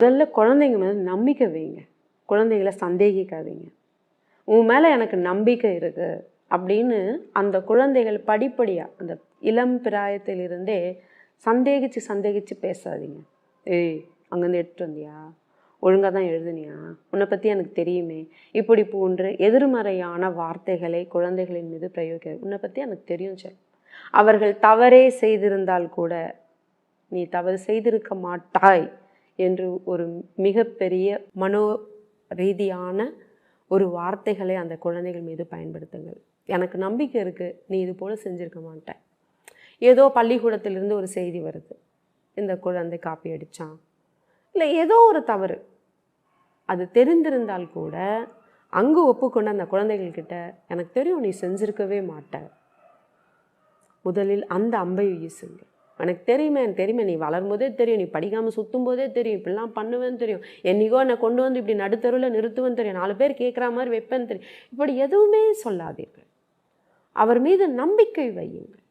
முதல்ல குழந்தைங்க மேலே நம்பிக்கை வைங்க. குழந்தைங்கள சந்தேகிக்காதீங்க. உன் மேலே எனக்கு நம்பிக்கை இருக்குது அப்படின்னு அந்த குழந்தைகள் படிப்படியாக அந்த இளம் பிராயத்திலிருந்தே சந்தேகித்து சந்தேகித்து பேசாதீங்க. ஏய் அங்கேருந்து எடுத்துட்டு வந்தியா? ஒழுங்காக தான் எழுதுனியா? உன்னை பற்றி எனக்கு தெரியுமே. இப்படி போன்ற எதிர்மறையான வார்த்தைகளை குழந்தைகளின் மீது பிரயோகிக்க உன்னை பற்றி எனக்கு தெரியும் சார் அவர்கள் தவறே செய்திருந்தால் கூட நீ தவறு செய்திருக்க மாட்டாய். என்று ஒரு மிகப்பெரிய மனோ ரீதியான ஒரு வார்த்தைகளை அந்த குழந்தைகள் மீது பயன்படுத்துங்கள். எனக்கு நம்பிக்கை இருக்குது நீ இது போல் செஞ்சிருக்க மாட்ட ஏதோ பள்ளிக்கூடத்திலிருந்து ஒரு செய்தி வருது. இந்த குழந்தை காப்பி அடித்தான் இல்லை ஏதோ ஒரு தவறு. அது தெரிந்திருந்தால் கூட அங்கு ஒப்புக்கொண்ட அந்த குழந்தைகள்கிட்ட எனக்கு தெரியும் நீ செஞ்சுருக்கவே மாட்ட. முதலில் அந்த அம்பை வீசுங்கள். உனக்கு தெரியுமே எனக்கு தெரியுமே. நீ வளரும்போதே தெரியும். நீ படிக்காமல் சுற்றும் போதே தெரியும். இப்படிலாம் பண்ணுவேன்னு தெரியும். என்னைக்கோ என்னை கொண்டு வந்து இப்படி நடுத்தருவில் நிறுத்துவேன்னு தெரியும். நாலு பேர் கேட்குற மாதிரி வைப்பேன்னு தெரியும். இப்படி எதுவுமே சொல்லாதீர்கள். அவர் மீது நம்பிக்கை வையுங்கள்.